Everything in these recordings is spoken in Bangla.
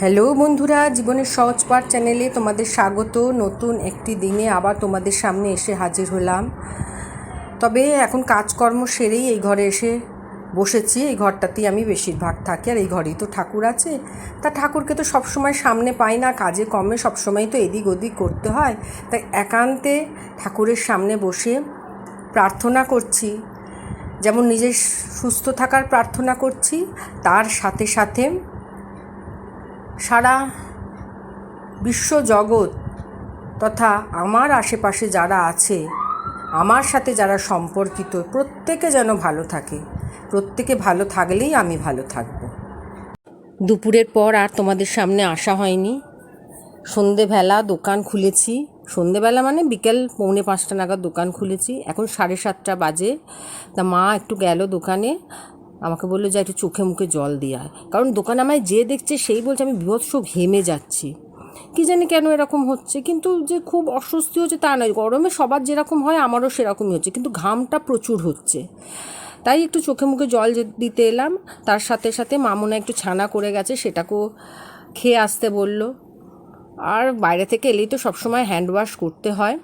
হ্যালো বন্ধুরা, জীবনের সহজ পাঠ চ্যানেলে তোমাদের স্বাগত। নতুন একটি দিনে আবার তোমাদের সামনে এসে হাজির হলাম। তবে এখন কাজকর্ম সেরেই এই ঘরে এসে বসেছি। এই ঘরটাতেই আমি বেশিরভাগ থাকি আর এই ঘরেই তো ঠাকুর আছে। তা ঠাকুরকে তো সবসময় সামনে পাই না, কাজে কমে সবসময় তো এদিক ওদিক করতে হয়। তাই একান্তে ঠাকুরের সামনে বসে প্রার্থনা করছি। যেমন নিজের সুস্থ থাকার প্রার্থনা করছি, তার সাথে সাথে সারা বিশ্বজগৎ তথা আমার আশেপাশে যারা আছে, আমার সাথে যারা সম্পর্কিত, প্রত্যেকে যেন ভালো থাকে। প্রত্যেকে ভালো থাকলেই আমি ভালো থাকব। দুপুরের পর আর তোমাদের সামনে আসা হয়নি। সন্ধেবেলা দোকান খুলেছি। সন্ধেবেলা মানে বিকেল পৌনে পাঁচটা নাগাদ দোকান খুলেছি। এখন সাড়ে সাতটা বাজে। তা মা একটু গেল দোকানে। আমাকে বলল, যে একটু চোখে মুখে জল দিয়ে আয়। কারণ দোকানে আমায় যে দেখছে সেই বলছে, আমি বিভৎস ঘেমে যাচ্ছি। কি জানি কেন এরকম হচ্ছে, কিন্তু যে খুব অস্বস্তি হচ্ছে তা নয়। গরমে সবার যেরকম হয়, আমারও সেরকমই হচ্ছে, কিন্তু ঘামটা প্রচুর হচ্ছে। তাই একটু চোখে মুখে জল দিতে এলাম, তার সাথে সাথে মামুনা একটু ছানা করে গেছে, সেটাকেও খেয়ে আসতে বলল। আর বাইরে থেকে এলেই তো সবসময় হ্যান্ড ওয়াশ করতে হয়।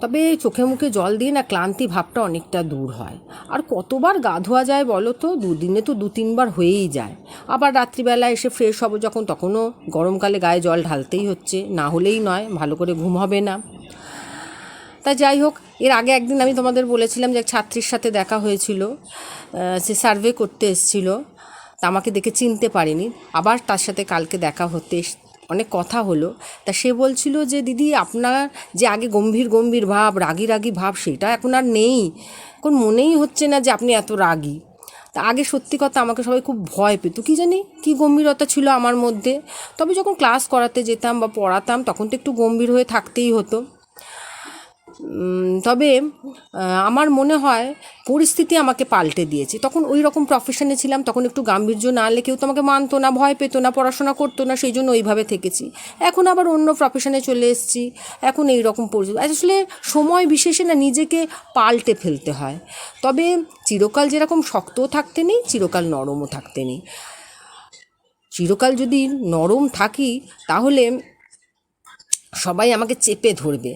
তবে চোখে মুখে জল দিয়ে না ক্লান্তি ভাবটা অনেকটা দূর হয়। আর কতবার গা ধোয়া যায় বলো তো? দুদিনে তো দু তিনবার হয়েই যায়। আবার রাত্রিবেলা এসে ফ্রেশ হব যখন, তখনও গরমকালে গায়ে জল ঢালতেই হচ্ছে। না হলেই নয়, ভালো করে ঘুম হবে না। তা যাই হোক, এর আগে একদিন আমি তোমাদের বলেছিলাম যে এক ছাত্রীর সাথে দেখা হয়েছিল সে সার্ভে করতে এসেছিল। তা আমাকে দেখে চিনতে পারেনি। আবার তার সাথে কালকে দেখা হতে অনেক কথা হলো। তা সে বলছিল যে, দিদি, আপনার যে আগে গম্ভীর গম্ভীর ভাব, রাগি রাগি ভাব, সেটা এখন আর নেই। এখন মনেই হচ্ছে না যে আপনি এত রাগি। তা আগে সত্যি কথা আমাকে সবাই খুব ভয় পেত। কি জানি কী গম্ভীরতা ছিল আমার মধ্যে। তবে যখন ক্লাস করাতে যেতাম বা পড়াতাম, তখন তো একটু গম্ভীর হয়ে থাকতেই হতো। তবে আমার মনে হয় পরিস্থিতি আমাকে পাল্টে দিয়েছে। তখন ওই রকম প্রফেশনে ছিলাম, তখন একটু গাম্ভীর্য না আনলে কেউ তো আমাকে মানতো না, ভয় পেতো না, পড়াশোনা করতো না, সেই জন্য ওইভাবে থেকেছি। এখন আবার অন্য প্রফেশনে চলে এসেছি, এখন এই রকম পরিস্থিতি। আসলে সময় বিশেষে না নিজেকে পাল্টে ফেলতে হয়। তবে চিরকাল যেরকম শক্তও থাকতে নেই, চিরকাল নরমও থাকতে নেই। চিরকাল যদি নরম থাকি, তাহলে সবাই আমাকে চেপে ধরবে।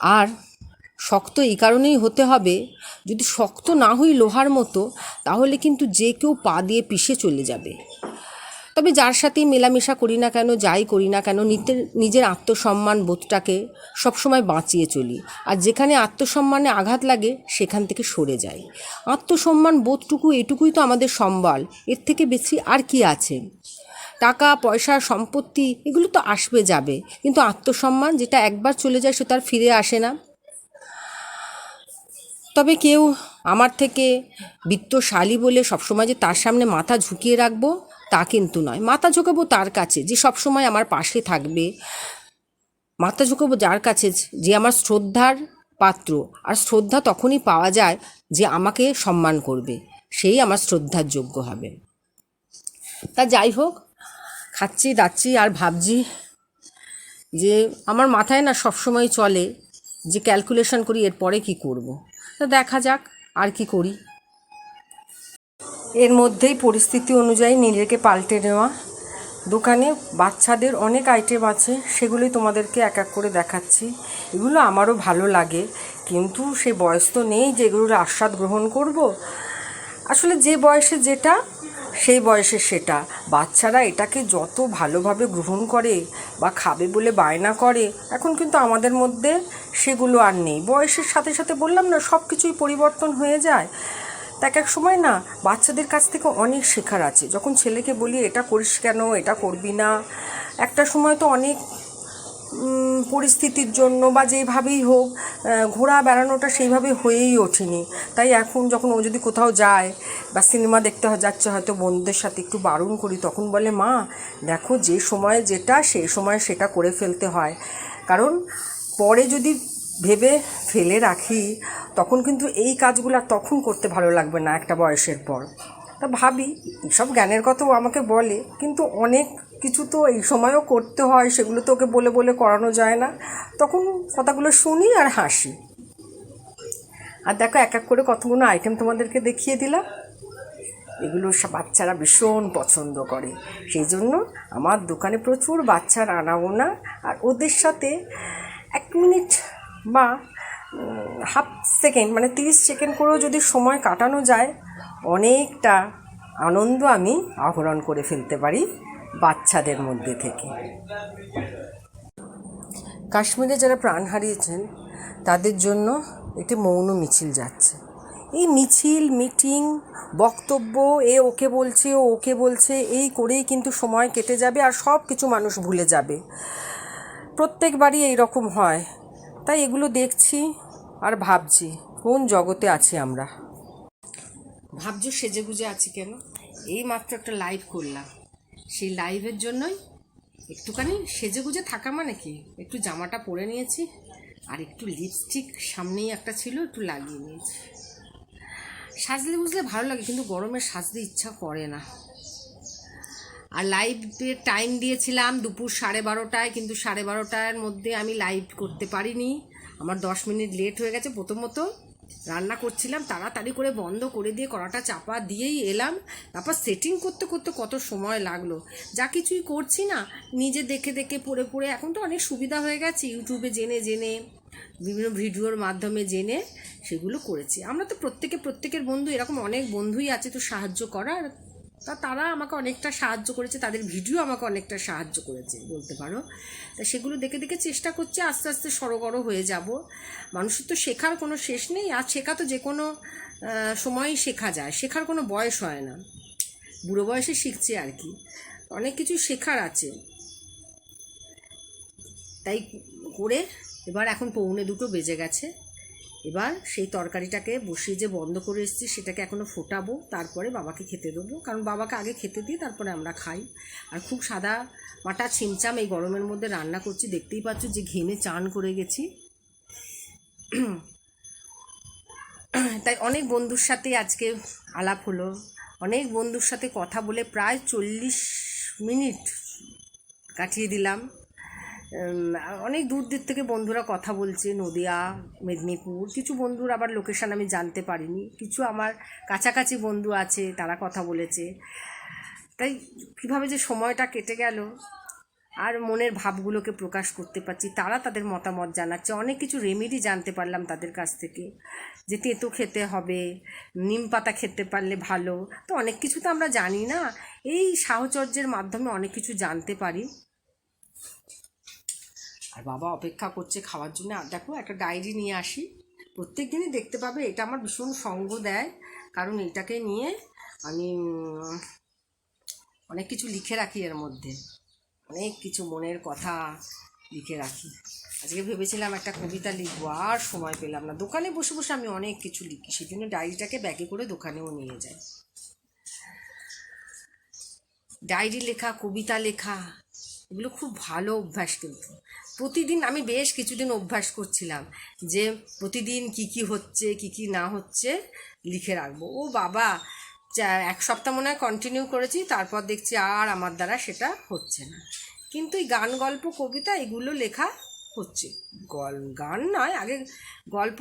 আর শক্ত এই কারণেই হতে হবে, যদি শক্ত না হই লোহার মতো, তাহলে কিন্তু যে কেউ পা দিয়ে পিষে চলে যাবে। তবে যার সাথেই মেলামেশা করি না কেন, যাই করি না কেন নিজের নিজের আত্মসম্মান বোধটাকে সবসময় বাঁচিয়ে চলি। আর যেখানে আত্মসম্মানে আঘাত লাগে, সেখান থেকে সরে যাই। আত্মসম্মান বোধটুকু এটুকুই তো আমাদের সম্বল, এর থেকে বেশি আর কি আছে? টাকা, পয়সা, সম্পত্তি, এগুলো তো আসবে যাবে। কিন্তু আত্মসম্মান যেটা একবার চলে যায়, সেটা আর ফিরে আসে না। তবে কেউ আমার থেকে বিত্তশালী বলে সবসময় যে তার সামনে মাথা ঝুঁকিয়ে রাখব, তা কিন্তু নয়। মাথা ঝুঁকাবো তার কাছে, যে সবসময় আমার পাশে থাকবে। মাথা ঝুঁকাবো যার কাছে, যে আমার শ্রদ্ধার পাত্র। আর শ্রদ্ধা তখনই পাওয়া যায় যে আমাকে সম্মান করবে। সেই আমার শ্রদ্ধার যোগ্য হবে। তা যাই হোক খাচ্ছি, দাচ্ছি আর ভাবছি যে আমার মাথায় না সবসময় চলে যে ক্যালকুলেশন করি, এরপরে কি করব। তো দেখা যাক আর কি করি। এর মধ্যেই পরিস্থিতি অনুযায়ী নিজেকে পাল্টে নেওয়া। দোকানে বাচ্চাদের অনেক আইটেম আছে, সেগুলোই তোমাদেরকে এক এক করে দেখাচ্ছি। এগুলো আমারও ভালো লাগে, কিন্তু সে বয়স তো নেই যে এগুলোর আস্বাদ গ্রহণ করব। আসলে যে বয়সে যেটা সেই বয়সে সেটা। বাচ্চারা এটাকে যত ভালোভাবে গ্রহণ করে বা খাবে বলে বায়না করে, এখন কিন্তু আমাদের মধ্যে সেগুলো আর নেই। বয়সের সাথে সাথে বললাম না সব কিছুই পরিবর্তন হয়ে যায়। তা এক সময় না, বাচ্চাদের কাছ থেকে অনেক শেখার আছে। যখন ছেলেকে বলি, এটা করিস কেন? এটা করবি না? একটা সময় তো অনেক পরিস্থিতির জন্য বা যেভাবেই হোক ঘোরা বেড়ানোটা সেইভাবে হয়েই ওঠেনি। তাই এখন যখন ও যদি কোথাও যায় বা সিনেমা দেখতে যাচ্ছে হয়তো বন্ধুদের সাথে একটু বারণ করি, তখন বলে, মা, দেখো যে সময় যেটা সেই সময় সেটা করে ফেলতে হয়। কারণ পরে যদি ভেবে ফেলে রাখি, তখন কিন্তু এই কাজগুলো তখন করতে ভালো লাগবে না একটা বয়সের পর। তা ভাবি, সব জ্ঞানের কথাও আমাকে বলে, কিন্তু অনেক কিছু তো এই সময়ও করতে হয়, সেগুলো তো ওকে বলে বলে করানো যায় না। তখন কথাগুলো শুনি আর হাসি। আর দেখো, এক এক করে কতগুলো আইটেম তোমাদেরকে দেখিয়ে দিলাম। এগুলো বাচ্চারা ভীষণ পছন্দ করে। সেই জন্য আমার দোকানে প্রচুর বাচ্চার আনাগোনা আর ওদের সাথে এক মিনিট বা হাফ সেকেন্ড মানে তিরিশ সেকেন্ড করেও যদি সময় কাটানো যায় অনেকটা আনন্দ আমি আহরণ করে ফেলতে পারি বাচ্চাদের মধ্যে থেকে। কাশ্মীরে যারা প্রাণ হারিয়েছেন, তাদের জন্য একটি মৌন মিছিল যাচ্ছে। এই মিছিল, মিটিং, বক্তব্য, এ ওকে বলছে, ও ওকে বলছে, এই করেই কিন্তু সময় কেটে যাবে আর সব কিছু মানুষ ভুলে যাবে। প্রত্যেকবারই এই রকম হয়। তাই এগুলো দেখছি আর ভাবছি, কোন জগতে আছি আমরা? ভাবছ সেজে গুজে আছি কেন? এই মাত্র একটা লাইভ করলাম। সেই লাইভের জন্যই একটুখানি সেজে গুজে থাকা মানে কি? একটু জামাটা পরে নিয়েছি আর একটু লিপস্টিক সামনেই একটা ছিল, একটু লাগিয়ে নিয়েছি। সাজলে বুঝলে ভালো লাগে, কিন্তু গরমে সাজতে ইচ্ছা করে না। আর লাইভে টাইম দিয়েছিলাম দুপুর সাড়ে বারোটায়, কিন্তু সাড়ে বারোটার মধ্যে আমি লাইভ করতে পারিনি। আমার দশ মিনিট লেট হয়ে গেছে প্রথমত। রান্না করছিলাম, তাড়াতাড়ি করে বন্ধ করে দিয়ে কড়াটা চাপা দিয়েই এলাম। তারপর সেটিং করতে করতে কত সময় লাগল? যা কিছুই করছি না, নিজে দেখে দেখে, পড়ে পড়ে এখন তো অনেক সুবিধা হয়ে গেছে ইউটিউবে জেনে জেনে, বিভিন্ন ভিডিওর মাধ্যমে জেনে সেগুলো করেছি। আমরা তো প্রত্যেকে, প্রত্যেকের বন্ধু, এরকম অনেক বন্ধুই আছে, তো সাহায্য করার তা তারা আমাকে অনেকটা সাহায্য করেছে, তাদের ভিডিও আমাকে অনেকটা সাহায্য করেছে, বলতে পারো। তা সেগুলো দেখে দেখে চেষ্টা করছি, আস্তে আস্তে সড়গড় হয়ে যাব। মানুষের তো শেখার কোনো শেষ নেই, আর শেখা তো যে কোনো সময়ই শেখা যায়। শেখার কোনো বয়স হয় না। বুড়ো বয়সে শিখছে আর কি। অনেক কিছু শেখার আছে। তাই করে এবার এখন পৌনে দুটো বেজে গেছে। এবার সেই তরকারিটাকে বসিয়ে যে বন্ধ করে এসেছি, সেটাকে এখনও ফোটাবো, তারপরে বাবাকে খেতে দেবো। কারণ বাবাকে আগে খেতে দিই তারপরে আমরা খাই। আর খুব সাদা মাটা ছিমচাম এই গরমের মধ্যে রান্না করছি। দেখতেই পাচ্ছ যে ঘেমে চান করে গেছি। তাই অনেক বন্ধুর সাথে আজকে আলাপ হলো। অনেক বন্ধুর সাথে কথা বলে প্রায় চল্লিশ মিনিট কাটিয়ে দিলাম। অনেক দূর দূর থেকে বন্ধুরা কথা বলছে, নদিয়া, মেদিনীপুর। কিছু বন্ধুর আবার লোকেশন আমি জানতে পারিনি। কিছু আমার কাছাকাছি বন্ধু আছে, তারা কথা বলেছে। তাই কীভাবে যে সময়টা কেটে গেল, আর মনের ভাবগুলোকে প্রকাশ করতে পারছি, তারা তাদের মতামত জানাচ্ছে। অনেক কিছু রেমেডি জানতে পারলাম তাদের কাছ থেকে, যে তেঁতো খেতে হবে, নিম পাতা খেতে পারলে ভালো। তো অনেক কিছু তো আমরা জানি না। এই সাহচর্যের মাধ্যমে অনেক কিছু জানতে পারি। আর বাবা অপেক্ষা করছে খাওয়ার জন্য। দেখো, একটা ডায়েরি নিয়ে আসি। প্রত্যেক দিনই দেখতে পাবে, এটা আমার ভীষণ সঙ্গ দেয়। কারণ এটাকে নিয়ে আমি অনেক কিছু লিখে রাখি এর মধ্যে। অনেক কিছু মনের কথা লিখে রাখি। আজকে ভেবেছিলাম একটা কবিতা লিখব, আর সময় পেলাম না। দোকানে বসে বসে আমি অনেক কিছু লিখি সেই জন্য ডায়েরিটাকে ব্যাগে করে দোকানেও নিয়ে যাই। ডায়েরি লেখা, কবিতা লেখা, এগুলো খুব ভালো অভ্যাস কিন্তু। প্রতিদিন আমি বেশ কিছুদিন অভ্যাস করছিলাম যে প্রতিদিন কি কি হচ্ছে, কি কি না হচ্ছে লিখে রাখব। ও বাবা! এক সপ্তাহ মনে হয় কন্টিনিউ করেছি, তারপর দেখছি আর আমার দ্বারা সেটা হচ্ছে না। কিন্তু এই গান, গল্প, কবিতা এগুলো লেখা হচ্ছে। গল, গান নয়, আগে গল্প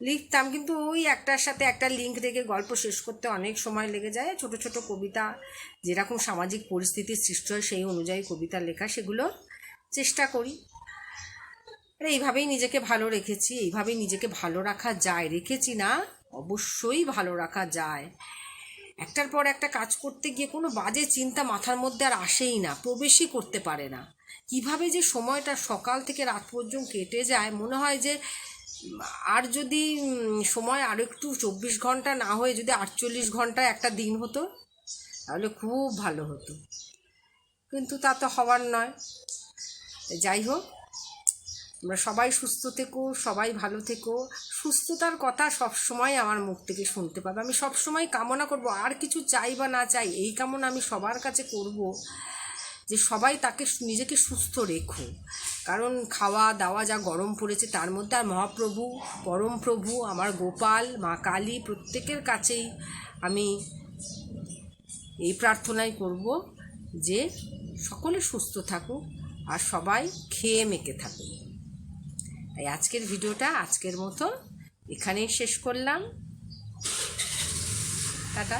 লিখতাম কিন্তু ওই একটার সাথে একটা লিঙ্ক রেখে গল্প শেষ করতে অনেক সময় লেগে যায়। ছোট ছোট কবিতা, যেরকম সামাজিক পরিস্থিতির সৃষ্টি হয় সেই অনুযায়ী কবিতা লেখা সেগুলো চেষ্টা করি। আরে, এইভাবেই নিজেকে ভালো রেখেছি, এইভাবেই নিজেকে ভালো রাখা যায়। রেখেছি না, অবশ্যই ভালো রাখা যায়। একটার পর একটা কাজ করতে গিয়ে কোনো বাজে চিন্তা মাথার মধ্যে আর আসেই না, প্রবেশই করতে পারে না। কীভাবে যে সময়টা সকাল থেকে রাত পর্যন্ত কেটে যায়, মনে হয় যে আর যদি সময় আরও একটু চব্বিশ ঘণ্টা না হয়ে যদি আটচল্লিশ ঘণ্টা একটা দিন হতো, তাহলে খুব ভালো হতো। কিন্তু তা তো হওয়ার নয়। যাই হোক তোমরা সবাই সুস্থ থেকো, সবাই ভালো থেকো। সুস্থতার কথা সব সময় আমার মুখ থেকে শুনতে পাবে। আমি সব সময় কামনা করব, আর কিছু চাই বা না চাই, এই কামনা আমি সবার কাছে করব যে সবাই তাকে নিজেকে সুস্থ রেখো। কারণ খাওয়া দাওয়া যা গরম পড়েছে তার মধ্যে আর মহাপ্রভু, পরম প্রভু, আমার গোপাল, মা কালী প্রত্যেকের কাছেই আমি এই প্রার্থনাই করব যে সকলে সুস্থ থাকুক আর সবাই খেয়ে মেকে থাকুক। তাই আজকের ভিডিওটা আজকের মতো এখানেই শেষ করলাম। টাটা।